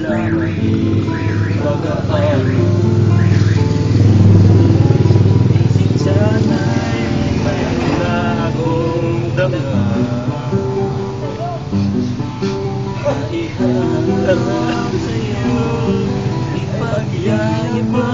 lamang pag-aaral Sana'y may bagong dama. Iharap sa'yo Ipagyayabang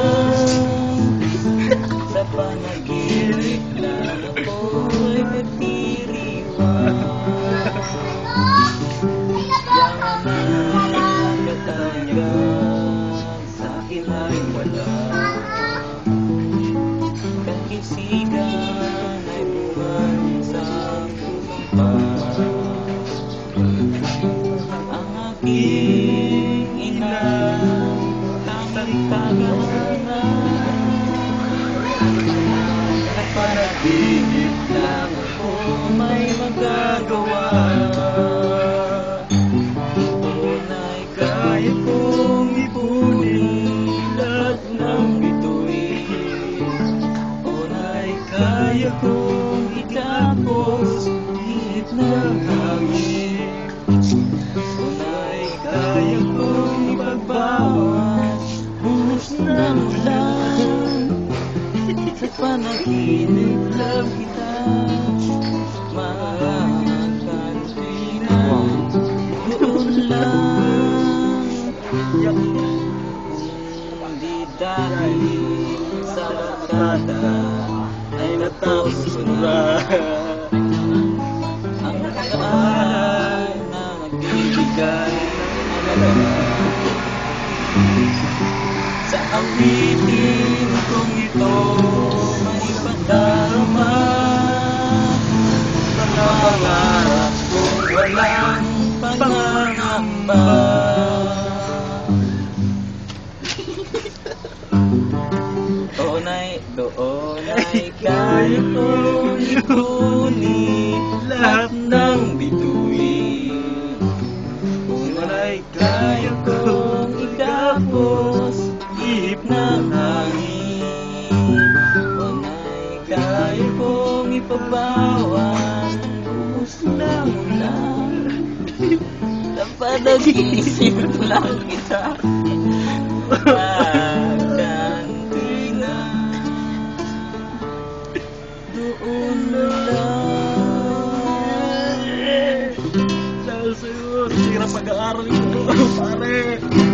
At kaya kong ipunin lahat ng bituin Tunay kaya kong itapos hihit ng hangin kaya kong ipagbawas buhos ng ulan Panaginip lang kita. Mahankantinan Doon lang Hindi dahil sa barkada Ay natapos na. Ang na nagbibigay ng alaga walang pangangamba Doon ay, doon ay kaya kong ipunin lahat ng bituin. Ay kaya kong itapos ihip ng hangin. Doon ay kaya kong ipabawas buhos ng pa nag-iisip lang kita. Pagkang na doon na lang. Dahil sa'yo, sira pag-aaral ko, pare.